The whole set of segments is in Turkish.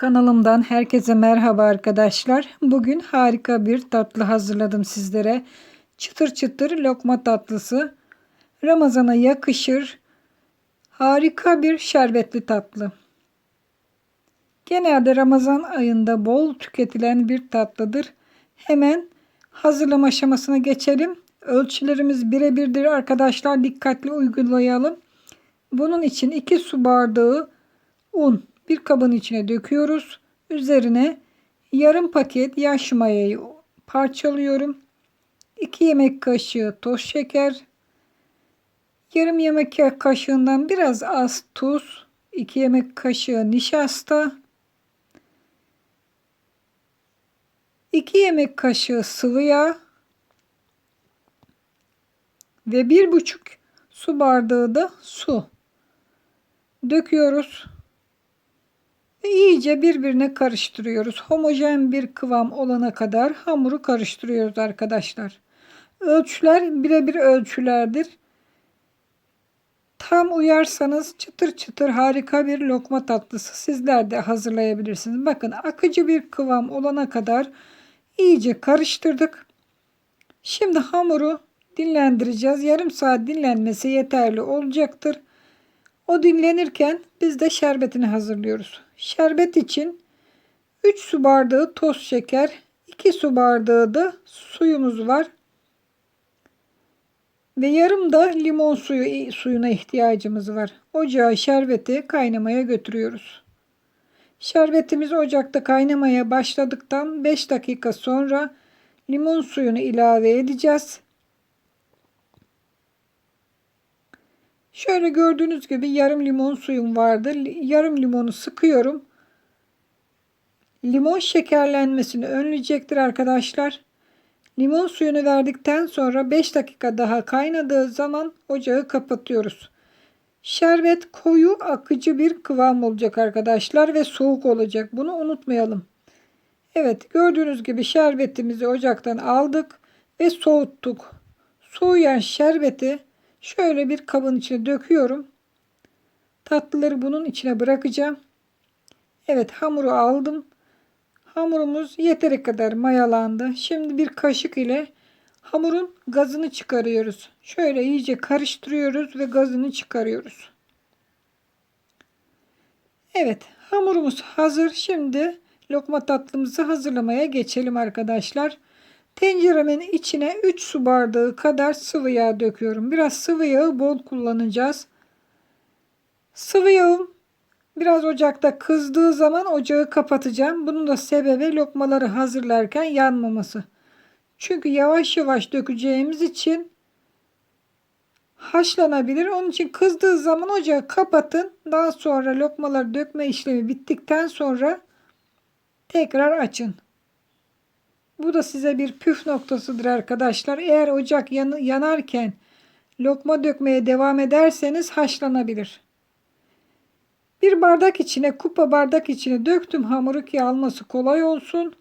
Kanalımdan herkese merhaba arkadaşlar. Bugün harika bir tatlı hazırladım sizlere. Çıtır çıtır lokma tatlısı. Ramazana yakışır. Harika bir şerbetli tatlı. Genelde Ramazan ayında bol tüketilen bir tatlıdır. Hemen hazırlama aşamasına geçelim. Ölçülerimiz birebirdir arkadaşlar. Dikkatli uygulayalım. Bunun için 2 su bardağı un bir kabın içine döküyoruz. Üzerine yarım paket yaş mayayı parçalıyorum. 2 yemek kaşığı toz şeker. Yarım yemek kaşığından biraz az tuz. 2 yemek kaşığı nişasta. 2 yemek kaşığı sıvı yağ ve bir buçuk su bardağı da su döküyoruz. Ve iyice birbirine karıştırıyoruz. Homojen bir kıvam olana kadar hamuru karıştırıyoruz arkadaşlar. Ölçüler birebir ölçülerdir. Tam uyarsanız çıtır çıtır harika bir lokma tatlısı sizler de hazırlayabilirsiniz. Bakın akıcı bir kıvam olana kadar iyice karıştırdık. Şimdi hamuru dinlendireceğiz. Yarım saat dinlenmesi yeterli olacaktır. O dinlenirken biz de şerbetini hazırlıyoruz. Şerbet için 3 su bardağı toz şeker, 2 su bardağı da suyumuz var. Ve yarım da limon suyu suyuna ihtiyacımız var. Ocağa şerbeti kaynamaya götürüyoruz. Şerbetimiz ocakta kaynamaya başladıktan 5 dakika sonra limon suyunu ilave edeceğiz. Şöyle gördüğünüz gibi yarım limon suyum vardı. Yarım limonu sıkıyorum. Limon şekerlenmesini önleyecektir arkadaşlar. Limon suyunu verdikten sonra 5 dakika daha kaynadığı zaman ocağı kapatıyoruz. Şerbet koyu akıcı bir kıvam olacak arkadaşlar ve soğuk olacak. Bunu unutmayalım. Evet gördüğünüz gibi şerbetimizi ocaktan aldık ve soğuttuk. Soğuyan şerbeti Şöyle bir kabın içine döküyorum. Tatlıları bunun içine bırakacağım. Evet hamuru aldım. Hamurumuz yeteri kadar mayalandı. Şimdi bir kaşık ile hamurun gazını çıkarıyoruz. Şöyle iyice karıştırıyoruz ve gazını çıkarıyoruz. Evet hamurumuz hazır. Şimdi lokma tatlımızı hazırlamaya geçelim arkadaşlar. Tenceremin içine 3 su bardağı kadar sıvı yağ döküyorum. Biraz sıvı yağı bol kullanacağız. Sıvı yağım biraz ocakta kızdığı zaman ocağı kapatacağım. Bunun da sebebi lokmaları hazırlarken yanmaması. Çünkü yavaş yavaş dökeceğimiz için haşlanabilir. Onun için kızdığı zaman ocağı kapatın. Daha sonra lokmaları dökme işlemi bittikten sonra tekrar açın. Bu da size bir püf noktasıdır arkadaşlar. Eğer ocak yan yanarken lokma dökmeye devam ederseniz haşlanabilir. Bir bardak içine, kupa bardak içine döktüm hamuru ki alması kolay olsun.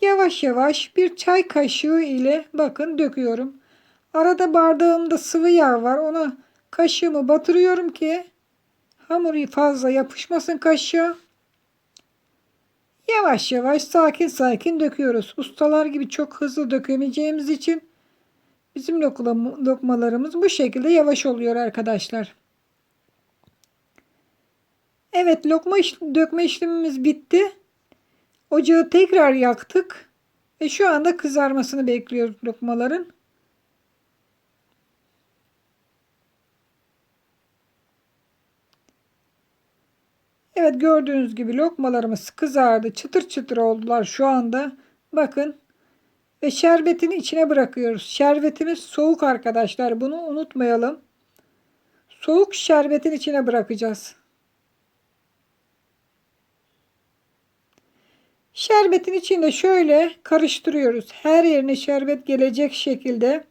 Yavaş yavaş bir çay kaşığı ile bakın döküyorum. Arada bardağımda sıvı yağ var. Ona kaşığımı batırıyorum ki hamuru fazla yapışmasın kaşığa. Yavaş yavaş sakin sakin döküyoruz. Ustalar gibi çok hızlı dökemeyeceğimiz için bizim lokmalarımız bu şekilde yavaş oluyor arkadaşlar. Evet lokma iş, dökme işlemimiz bitti. Ocağı tekrar yaktık. Ve şu anda kızarmasını bekliyoruz lokmaların. Evet gördüğünüz gibi lokmalarımız kızardı. Çıtır çıtır oldular şu anda. Bakın. Ve şerbetini içine bırakıyoruz. Şerbetimiz soğuk arkadaşlar. Bunu unutmayalım. Soğuk şerbetin içine bırakacağız. Şerbetin içinde şöyle karıştırıyoruz. Her yerine şerbet gelecek şekilde.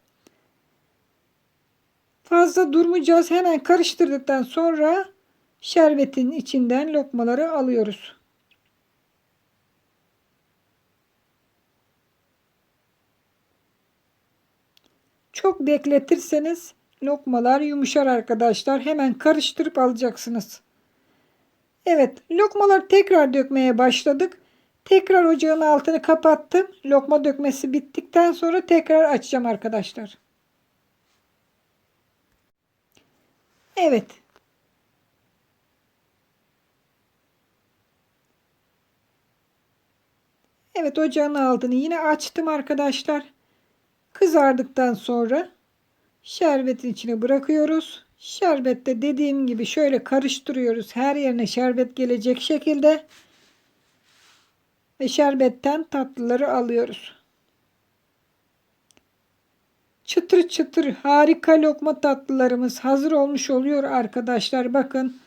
Fazla durmayacağız. Hemen karıştırdıktan sonra şerbetin içinden lokmaları alıyoruz. Çok bekletirseniz lokmalar yumuşar arkadaşlar. Hemen karıştırıp alacaksınız. Evet, lokmaları tekrar dökmeye başladık. Tekrar ocağın altını kapattım. Lokma dökmesi bittikten sonra tekrar açacağım arkadaşlar. Evet. Evet ocağın altını yine açtım arkadaşlar. Kızardıktan sonra şerbetin içine bırakıyoruz. Şerbette dediğim gibi şöyle karıştırıyoruz. Her yerine şerbet gelecek şekilde. Ve şerbetten tatlıları alıyoruz. Çıtır çıtır harika lokma tatlılarımız hazır olmuş oluyor arkadaşlar. Bakın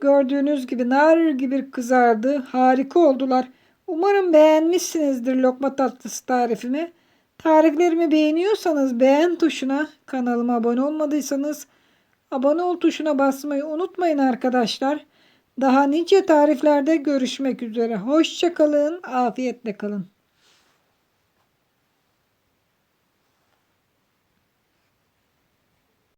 gördüğünüz gibi nar gibi kızardı. Harika oldular. Umarım beğenmişsinizdir lokma tatlısı tarifimi. Tariflerimi beğeniyorsanız beğen tuşuna, kanalıma abone olmadıysanız abone ol tuşuna basmayı unutmayın arkadaşlar. Daha nice tariflerde görüşmek üzere. Hoşçakalın, afiyetle kalın.